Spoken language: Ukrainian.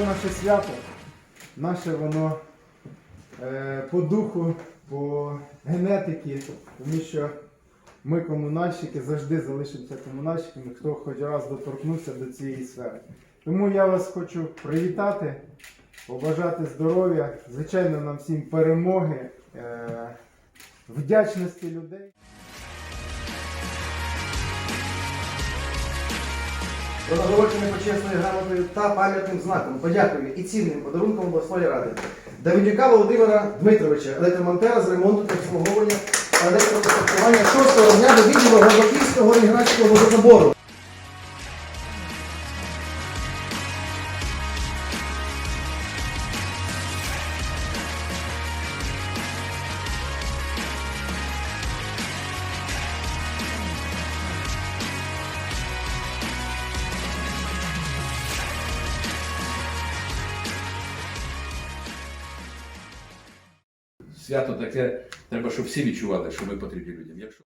наше свято, наше воно е, по духу, по генетиці, тому що ми, комунальщики, завжди залишимося комунальщиками, хто хоч раз доторкнувся до цієї сфери. Тому я вас хочу привітати, побажати здоров'я, звичайно, нам всім перемоги, е, вдячності людей. Нагородження почесною грамотою та пам'ятним знаком, подякою і цінним подарунком обласної ради. Давидюка Володимира Дмитровича, електромонтера з ремонту та обслуговування та електропостачування 6 дня до відділу Горбаківського Ленінградського водозабору. Свято таке, треба, щоб всі відчували, що ми потрібні людям. Якщо